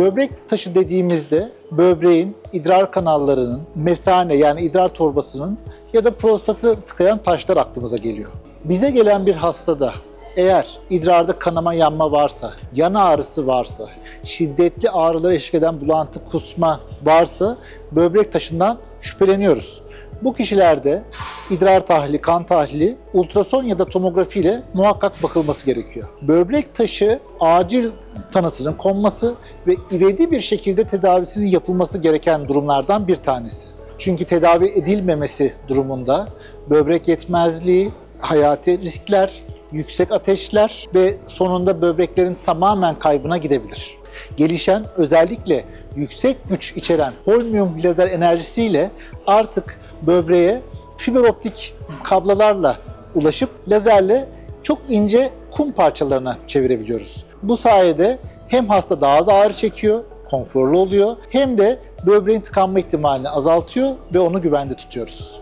Böbrek taşı dediğimizde böbreğin, idrar kanallarının, mesane yani idrar torbasının ya da prostatı tıkayan taşlar aklımıza geliyor. Bize gelen bir hastada eğer idrarda kanama yanma varsa, yan ağrısı varsa, şiddetli ağrılara eşlik eden bulantı, kusma varsa böbrek taşından şüpheleniyoruz. Bu kişilerde idrar tahlili, kan tahlili, ultrason ya da tomografi ile muhakkak bakılması gerekiyor. Böbrek taşı acil tanısının konması ve ivedi bir şekilde tedavisinin yapılması gereken durumlardan bir tanesi. Çünkü tedavi edilmemesi durumunda böbrek yetmezliği, hayati riskler, yüksek ateşler ve sonunda böbreklerin tamamen kaybına gidebilir. Gelişen özellikle yüksek güç içeren holmium lazer enerjisiyle artık böbreğe fiber optik kablolarla ulaşıp lazerle çok ince kum parçalarına çevirebiliyoruz. Bu sayede hem hasta daha az ağrı çekiyor, konforlu oluyor hem de böbreğin tıkanma ihtimalini azaltıyor ve onu güvende tutuyoruz.